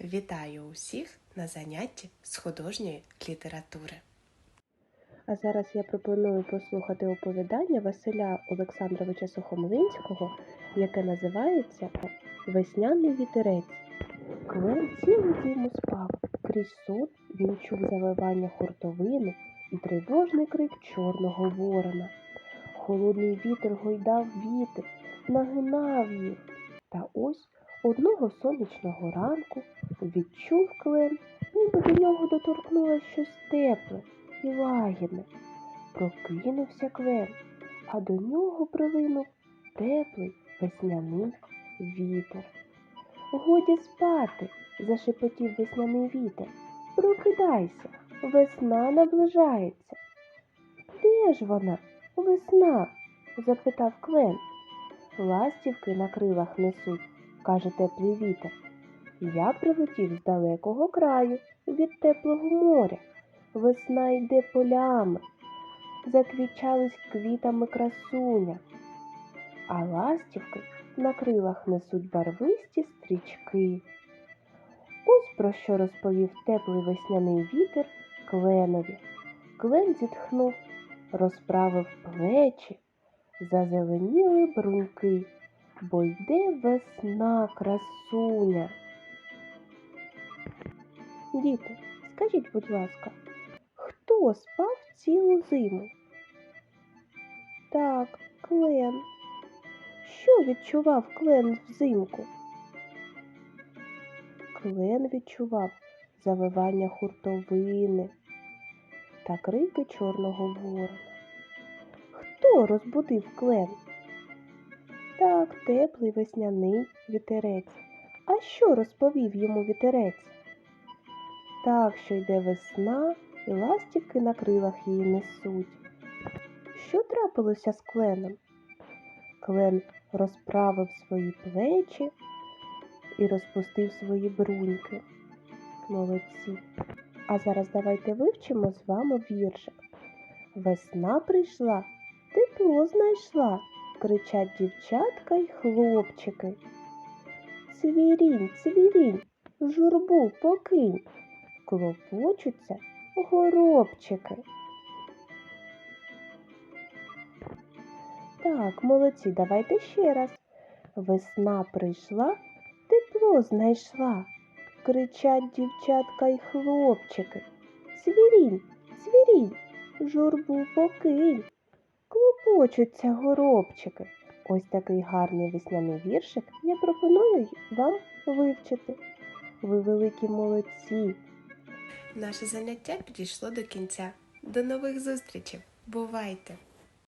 Вітаю усіх на занятті з художньої літератури. А зараз я пропоную послухати оповідання Василя Олександровича Сухомлинського, яке називається Весняний вітерець. Клен цілу зиму спав. Крізь сон він чув завивання хуртовини і тривожний крик чорного ворона. Холодний вітер гойдав віти, нагинав їх. Та ось одного сонячного ранку відчув клен, ніби до нього доторкнулося щось тепле і лагідне. Прокинувся Клен, а до нього прилинув теплий весняний вітер. Годі спати, зашепотів весняний вітер. Прокидайся, весна наближається. Де ж вона, весна? запитав Клен. Ластівки на крилах несуть, каже теплий вітер. Я прилетів з далекого краю від теплого моря. Весна йде полями, заквічались квітами красуня, а ластівки на крилах несуть барвисті стрічки. Ось про що розповів теплий весняний вітер кленові. Клен зітхнув, розправив плечі, зазеленіли бруньки, бо йде весна красуня. Діти, скажіть, будь ласка, хто спав цілу зиму? Так, клен. Що відчував клен взимку? Клен відчував завивання хуртовини та крики чорного ворона. Хто розбудив клен? Так, теплий весняний вітерець. А що розповів йому вітерець? Так, що йде весна, і ластівки на крилах її несуть. Що трапилося з кленом? Клен розправив свої плечі і розпустив свої бруньки. Молодці. А зараз давайте вивчимо з вами віршик. Весна прийшла, тепло знайшла, кричать дівчатка й хлопчики. Цвірінь, цвірінь, журбу покинь клопочуться горобчики. Так, молодці, давайте ще раз. Весна прийшла, тепло знайшла. Кричать дівчатка й хлопчики. Цвірінь, цвірінь, журбу покинь. Клопочуться горобчики. Ось такий гарний весняний віршик я пропоную вам вивчити. Ви великі молодці. Наше заняття підійшло до кінця. До нових зустрічей. Бувайте!